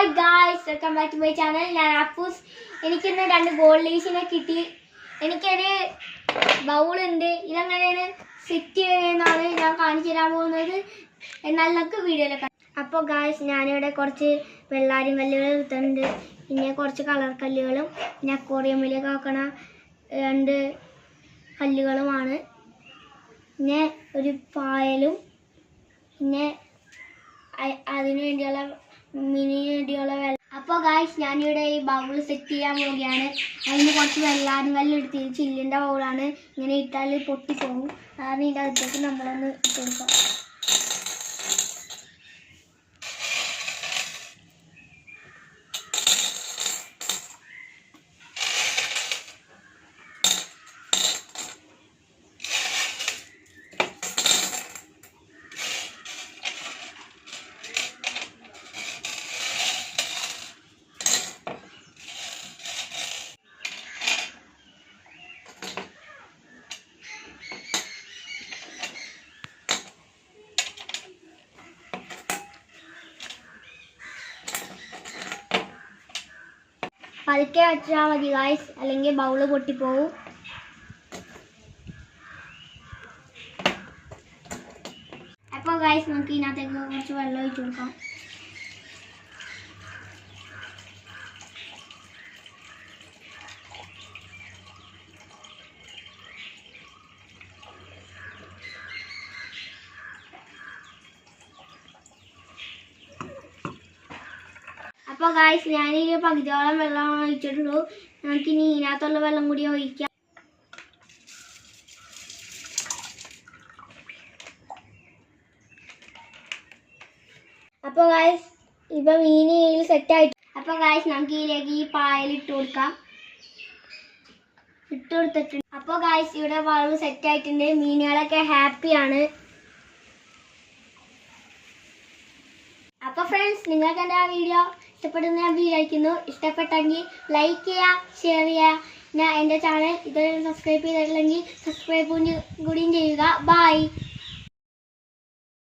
Hi guys welcome back to my channel ഞാൻ അപ്പൂസ് എനിക്കിന്ന് രണ്ട് ഗോൾഡ് ലീസിനെ കിട്ടി. എനിക്കൊരു ബൗളുണ്ട് ഇതെങ്ങനെയാണ് സെറ്റ് ചെയ്യുന്നതാണ് ഞാൻ കാണിച്ചു തരാൻ പോകുന്നത്. എന്നാൽ നമുക്ക് വീഡിയോയിലൊക്കെ അപ്പോൾ ഗായ്സ് ഞാനിവിടെ കുറച്ച് വെള്ളാരി കല്ലുകൾ എടുത്തിട്ടുണ്ട്. പിന്നെ കുറച്ച് കളർ കല്ലുകളും പിന്നെ അക്വോറിയമിലേക്ക് ആക്കണ രണ്ട് കല്ലുകളുമാണ്. പിന്നെ ഒരു പായലും പിന്നെ അതിന് വേണ്ടിയുള്ള മിനി അടിയുള്ള വെള്ളം അപ്പോൾ ഗായ്സ് ഞാനിവിടെ ഈ ബൗൾ സെറ്റ് ചെയ്യാൻ പോവുകയാണ് അതിന് കുറച്ച് വെള്ളാരും കല്ല് എടുത്ത് ചില്ലിന്റെ ബൗളാണ് ഇങ്ങനെ ഇട്ടാൽ പൊട്ടിപ്പോകും കാരണം ഇതിന്റെ അകത്തേക്ക് നമ്മളൊന്ന് ഇട്ട് കൊടുക്കാം. പതുക്കെ വെച്ചാൽ മതി ഗായ്സ് അല്ലെങ്കിൽ ബൗൾ പൊട്ടിപ്പോവും. അപ്പോൾ ഗായ്സ് നമുക്ക് ഇതിനകത്തേക്ക് കുറച്ച് വെള്ളം ഒഴിച്ചു കൊടുക്കാം. അപ്പോൾ ഗായ്സ് ഞാനീ പകുതിയോളം വെള്ളം ഒഴിച്ചിട്ടുള്ളൂ. നമുക്കിനി ഇതിനകത്തുള്ള വെള്ളം കൂടി ഒഴിക്കാം. അപ്പോൾ ഗായ്സ് ഇപ്പം മീൻ ഇതിൽ സെറ്റായിട്ട് അപ്പോൾ ഗായ്സ് നമുക്ക് ഇതിലേക്ക് ഈ പായൽ ഇട്ട് കൊടുക്കാം. ഇട്ട് കൊടുത്തിട്ടുണ്ട്. അപ്പോൾ ഗായ്സ് ഇവിടെ വളവ് സെറ്റായിട്ടുണ്ട് മീനുകളൊക്കെ ഹാപ്പിയാണ് അപ്പോൾ ഫ്രണ്ട്സ് നിങ്ങൾക്ക് എന്റെ ആ വീഡിയോ ഇഷ്ടപ്പെടുന്ന ഞാൻ വിചാരിക്കുന്നു. ഇഷ്ടപ്പെട്ടെങ്കിൽ ലൈക്ക് ചെയ്യുക ഷെയർ ചെയ്യുക. ഞാൻ എന്റെ ചാനൽ ഇതുവരെ സബ്സ്ക്രൈബ് ചെയ്തിട്ടില്ലെങ്കിൽ സബ്സ്ക്രൈബ് കൂടിയും ചെയ്യുക. ബൈ